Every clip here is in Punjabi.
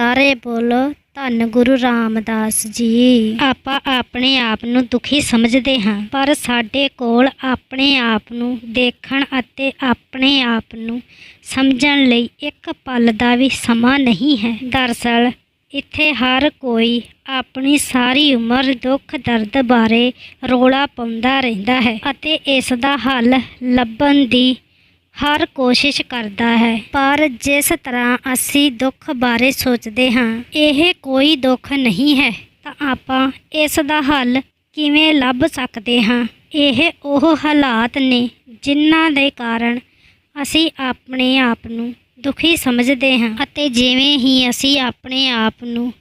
ਸਾਰੇ ਬੋਲੋ, ਧੰਨ ਗੁਰੂ ਰਾਮਦਾਸ ਜੀ। ਆਪਾਂ ਆਪਣੇ ਆਪ ਨੂੰ ਦੁਖੀ ਸਮਝਦੇ ਹਾਂ, ਪਰ ਸਾਡੇ ਕੋਲ ਆਪਣੇ ਆਪ ਨੂੰ ਦੇਖਣ ਅਤੇ ਆਪਣੇ ਆਪ ਨੂੰ ਸਮਝਣ ਲਈ ਇੱਕ ਪਲ ਦਾ ਵੀ ਸਮਾਂ ਨਹੀਂ ਹੈ। ਦਰਅਸਲ ਇੱਥੇ ਹਰ ਕੋਈ ਆਪਣੀ ਸਾਰੀ ਉਮਰ ਦੁੱਖ ਦਰਦ ਬਾਰੇ ਰੋਲਾ ਪਾਉਂਦਾ ਰਹਿੰਦਾ ਹੈ ਅਤੇ ਇਸ ਦਾ ਹੱਲ ਲੱਭਣ ਦੀ ਹਰ ਕੋਸ਼ਿਸ਼ ਕਰਦਾ ਹੈ, ਪਰ ਜਿਸ ਤਰ੍ਹਾਂ ਅਸੀਂ ਦੁੱਖ ਬਾਰੇ ਸੋਚਦੇ ਹਾਂ, ਇਹ ਕੋਈ ਦੁੱਖ ਨਹੀਂ ਹੈ। ਤਾਂ ਆਪਾਂ ਇਸ ਦਾ ਹੱਲ ਕਿਵੇਂ ਲੱਭ ਸਕਦੇ ਹਾਂ? ਇਹ ਉਹ ਹਾਲਾਤ ਨੇ ਜਿਨ੍ਹਾਂ ਦੇ ਕਾਰਨ ਅਸੀਂ ਆਪਣੇ ਆਪ ਨੂੰ ਦੁਖੀ ਸਮਝਦੇ ਹਾਂ ਅਤੇ ਜਿਵੇਂ ਹੀ ਅਸੀਂ ਆਪਣੇ ਆਪ ਨੂੰ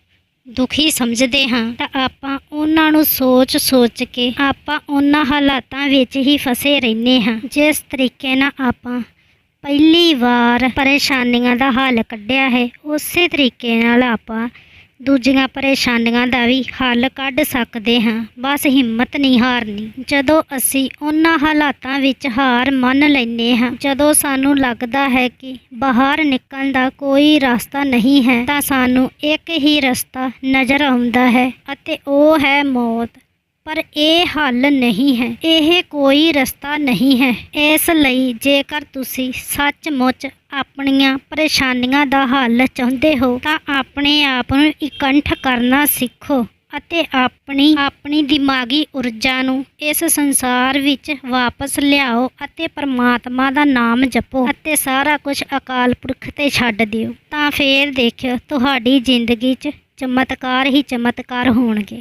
ਦੁਖੀ ਸਮਝਦੇ ਹਾਂ, ਤਾਂ ਆਪਾਂ ਉਹਨਾਂ ਨੂੰ ਸੋਚ ਸੋਚ ਕੇ ਆਪਾਂ ਉਹਨਾਂ ਹਾਲਾਤਾਂ ਵਿੱਚ ਹੀ ਫਸੇ ਰਹਿੰਦੇ ਹਾਂ। ਜਿਸ ਤਰੀਕੇ ਨਾਲ ਆਪਾਂ ਪਹਿਲੀ ਵਾਰ ਪਰੇਸ਼ਾਨੀਆਂ ਦਾ ਹੱਲ ਕੱਢਿਆ ਹੈ, ਉਸੇ ਤਰੀਕੇ ਨਾਲ ਆਪਾਂ ਦੂਜੀਆਂ ਪਰੇਸ਼ਾਨੀਆਂ ਦਾ ਵੀ ਹੱਲ ਕੱਢ ਸਕਦੇ ਹਾਂ। ਬਸ ਹਿੰਮਤ ਨਹੀਂ ਹਾਰਨੀ। ਜਦੋਂ ਅਸੀਂ ਉਹਨਾਂ ਹਾਲਾਤਾਂ ਵਿੱਚ ਹਾਰ ਮੰਨ ਲੈਂਦੇ ਹਾਂ, ਜਦੋਂ ਸਾਨੂੰ ਲੱਗਦਾ ਹੈ ਕਿ ਬਾਹਰ ਨਿਕਲਣ ਦਾ ਕੋਈ ਰਸਤਾ ਨਹੀਂ ਹੈ, ਤਾਂ ਸਾਨੂੰ ਇੱਕ ਹੀ ਰਸਤਾ ਨਜ਼ਰ ਆਉਂਦਾ ਹੈ ਅਤੇ ਉਹ ਹੈ ਮੌਤ। ਪਰ ਇਹ ਹੱਲ ਨਹੀਂ ਹੈ। ਇਹ ਕੋਈ ਰਸਤਾ ਨਹੀਂ ਹੈ। ਇਸ ਲਈ ਜੇਕਰ ਤੁਸੀਂ ਸੱਚਮੁੱਚ ਆਪਣੀਆਂ ਪਰੇਸ਼ਾਨੀਆਂ ਦਾ ਹੱਲ ਚਾਹੁੰਦੇ ਹੋ, ਤਾਂ ਆਪਣੇ ਆਪ ਨੂੰ ਇਕੱਠ ਕਰਨਾ ਸਿੱਖੋ ਅਤੇ ਆਪਣੀ ਆਪਣੀ ਦਿਮਾਗੀ ਊਰਜਾ ਨੂੰ ਇਸ ਸੰਸਾਰ ਵਿੱਚ ਵਾਪਸ ਲਿਆਓ ਅਤੇ ਪਰਮਾਤਮਾ ਦਾ ਨਾਮ ਜਪੋ ਅਤੇ ਸਾਰਾ ਕੁਝ ਅਕਾਲ ਪੁਰਖ ਤੇ ਛੱਡ ਦਿਓ। ਤਾਂ ਫੇਰ ਦੇਖਿਓ, ਤੁਹਾਡੀ ਜ਼ਿੰਦਗੀ 'ਚ ਚਮਤਕਾਰ ਹੀ ਚਮਤਕਾਰ ਹੋਣਗੇ।